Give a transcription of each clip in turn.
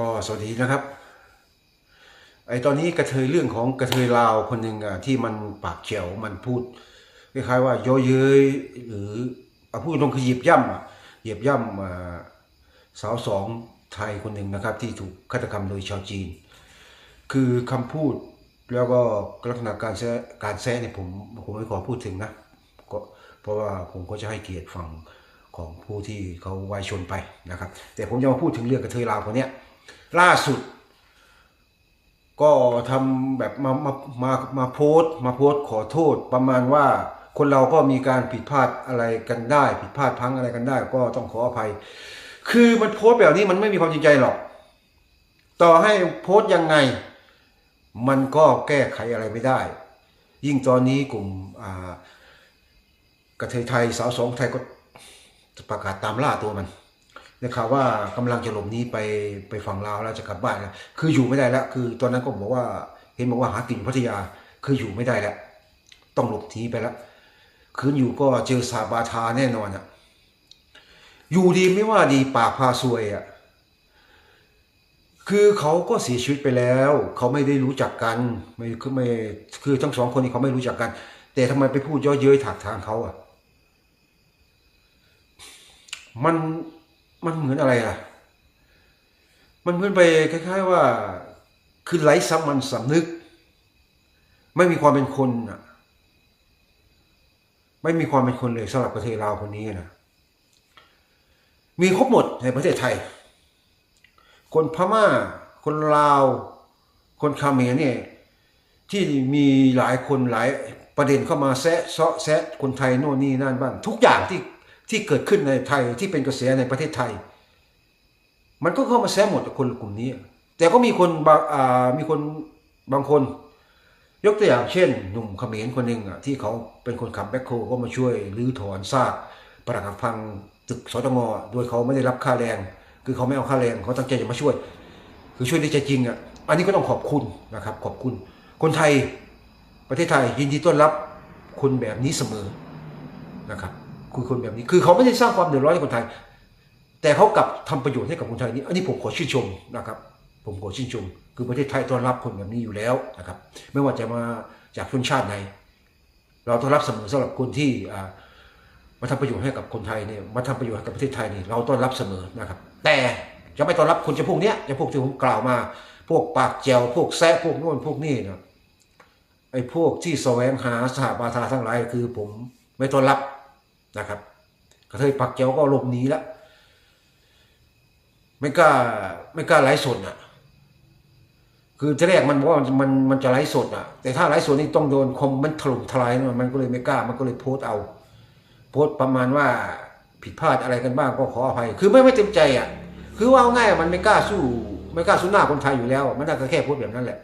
ก็สวัสดีนะครับ ไอตอนนี้กระเทยเรื่องของกระเทยลาวคนหนึ่งอะที่มันปากเขียวมันพูดคล้ายๆว่าเย่อเย้ยหรือเอาพูดตรงคือเหยียบย่ำอะเหยียบย่ำสาวสองไทยคนหนึ่งนะครับ ที่ถูกฆาตกรรมโดยชาวจีน คือคำพูดแล้วก็ลักษณะการแซการแซเนี่ยผมผมไม่ขอพูดถึงนะก็เพราะว่าผมก็จะให้เกียรติฝั่งของผู้ที่เขาวายชนไปนะครับ แต่ผมจะมาพูดถึงเรื่องกระเทยลาวคนเนี้ย ล่าสุด ก็ทำแบบมามามามาโพสมาโพสขอโทษประมาณว่าคนเราก็มีการผิดพลาดอะไรกันได้ ผิดพลาดพังอะไรกันได้ ก็ต้องขออภัย คือมันโพสแบบนี้มันไม่มีความจริงใจหรอก ต่อให้โพสยังไง มันก็แก้ไขอะไรไม่ได้ ยิ่งตอนนี้กลุ่มอ่ากระเทยไทยสาวสองไทยก็ประกาศตามล่าตัวมัน ได้ข่าวว่ากำลังจะหลบหนี้ไปไปฝั่งลาวแล้วจะกลับบ้านแล้วคืออยู่ไม่ได้แล้ว คือตอนนั้นก็บอกว่า เห็นบอกว่าหากินพัทยา คืออยู่ไม่ได้แล้วต้องหลบหนีไปแล้วคืนอยู่ก็เจอสาบาทาแน่นอนอะอยู่ดีไม่ว่าดีปากพาซวยอะคือเขาก็เสียชีวิตไปแล้ว เขาไม่ได้รู้จักกันไม่คือไม่คือทั้งสองคนนี้เขาไม่รู้จักกัน แต่ทำไมไปพูดย่อเย้ยถากทางเขาอะ มัน มันเหมือนอะไรอะ มันเหมือนไปคล้าย ๆ ว่า คือไร้สามัญสำนึก ไม่มีความเป็นคนอะ ไม่มีความเป็นคนเลยสำหรับประเทศลาวคนนี้นะมีครบหมดในประเทศไทย คนพม่า คนลาว คนคาเมรเนี่ยที่มีหลายคนหลายประเด็นเข้ามาแซะเซาะแซะคนไทยโน่นนี่นั่นบ้างทุกอย่างที่ ที่เกิดขึ้นในไทยที่เป็นกระแสในประเทศไทย มันก็เข้ามาแซะหมดคนกลุ่มนี้ แต่ก็มีคนบางมีคนบางคน ยกตัวอย่างเช่น หนุ่มเขมรคนหนึ่งที่เขาเป็นคนขับแบ็คโฮก็มาช่วยรื้อถอนซากปรักหักพังตึกสตงโดยเขาไม่ได้รับค่าแรง คือเขาไม่เอาค่าแรงเขาตั้งใจจะมาช่วย คือช่วยด้วยใจจริงอะอันนี้ก็ต้องขอบคุณนะครับ ขอบคุณ คนไทยประเทศไทยยินดีต้อนรับคนแบบนี้เสมอนะครับ คือคนแบบนี้ คือเขาไม่ได้สร้างความเดือดร้อนให้คนไทย แต่เขากลับทำประโยชน์ให้กับคนไทยนี่อันนี้ผมขอชื่นชมนะครับ ผมขอชื่นชม คือประเทศไทยต้อนรับคนแบบนี้อยู่แล้วนะครับ ไม่ว่าจะมาจากชนชาติไหน เราต้อนรับเสมอสำหรับคนที่มาทำประโยชน์ให้กับคนไทยเนี่ย มาทำประโยชน์ให้กับประเทศไทยนี่เราต้อนรับเสมอนะครับ แต่จะไม่ต้อนรับคนจะพวกเนี้ยจะพวกที่ผมกล่าวมา พวกปากแจวพวกแซะพวกโน่นพวกนี่นะไอ้พวกที่แสวงหาสหบาทาทั้งหลายคือผมไม่ต้อนรับ นะครับ กระเทยปากแจวก็หลบหนีแล้วไม่กล้าไม่กล้าไลฟ์สดอะ คือทีแรกมันบอกว่ามันมันจะไลฟ์สดอะ แต่ถ้าไลฟ์สดนี่ต้องโดนคอมเมนถล่มทลายนะมันก็เลยไม่กล้า มันก็เลยโพสต์เอา โพสต์ประมาณว่าผิดพลาดอะไรกันบ้างก็ขออภัย คือไม่ไม่เต็มใจอะ คือว่าเอาง่ายมันไม่กล้าสู้ ไม่กล้าสู้หน้าคนไทยอยู่แล้ว มันน่าจะแค่โพสต์แบบนั้นแหละ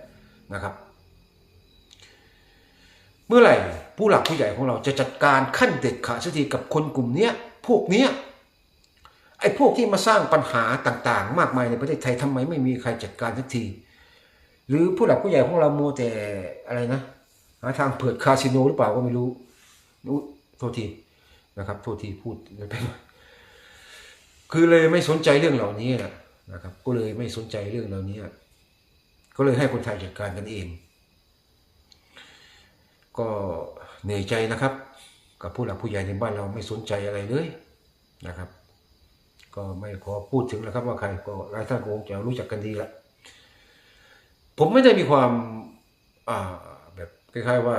นะครับ เมื่อไหร่ ผู้หลักผู้ใหญ่ของเราจะจัดการขั้นเด็ดขาดสักทีกับคนกลุ่มเนี้ยพวกเนี้ยไอ้พวกที่มาสร้างปัญหาต่างๆ มากมายในประเทศไทยทำไมไม่มีใครจัดการสักที หรือผู้หลักผู้ใหญ่ของเราโมแต่อะไรนะหาทางเปิดคาสิโนหรือเปล่าก็ไม่รู้อุ๊ยโทษทีนะครับ โทษทีพูดไปหน่อยคือเลยไม่สนใจเรื่องเหล่านี้นะครับ ก็เลยไม่สนใจเรื่องเหล่านี้ก็เลยให้คนไทยจัดการกันเอง ก็ เหนื่อยใจนะครับ กับผู้หลักผู้ใหญ่ในบ้านเราไม่สนใจอะไรเลยนะครับ ก็ไม่ขอพูดถึงแล้วครับว่าใครก็หลายท่านคงจะรู้จักกันดีละผมไม่ได้มีความอ่าแบบคล้ายๆว่า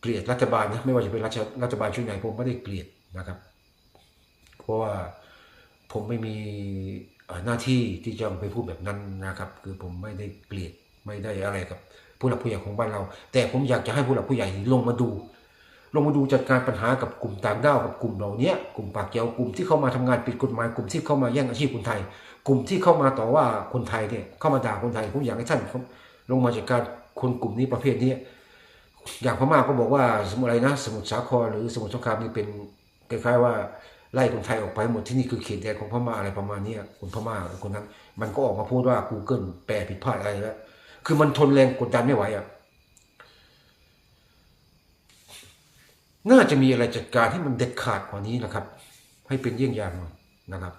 เกลียดรัฐบาลนะไม่ว่าจะเป็นรัฐรัฐบาลชุดไหนผมไม่ได้เกลียดนะครับ เพราะว่าผมไม่มีหน้าที่ที่จะไปพูดแบบนั้นนะครับ คือผมไม่ได้เกลียดไม่ได้อะไรกับผู้หลักผู้ใหญ่ของบ้านเรา แต่ผมอยากจะให้ผู้หลักผู้ใหญ่ลงมาดู ลงมาดูจัดการปัญหากับกลุ่มต่างด้าวกับกลุ่มเหล่านี้กลุ่มปากเกียวกลุ่มที่เข้ามาทำงานผิดกฎหมายกลุ่มที่เข้ามาแย่งอาชีพคนไทย กลุ่มที่เข้ามาต่อว่าคนไทยเนี่ยเข้ามาด่าคนไทยผมอยากให้ท่านลงมาจัดการคนกลุ่มนี้ประเภทนี้อย่างพม่าก็บอกว่าสมุทรอะไรนะ สมุทรสาครหรือสมุทรสงครามนี่เป็นคล้ายๆว่าไล่คนไทยออกไปหมดที่นี่คือเขตแดนของพม่าอะไรประมาณนี้คนพม่าคนนั้น มันก็ออกมาพูดว่า Google แปลผิดพลาดอะไรแล้วคือมันทนแรงกดดันไม่ไหวอะ น่าจะมีอะไรจัดการให้มันเด็ดขาดกว่านี้นะครับ ให้เป็นเยี่ยงอย่างหน่อยนะครับ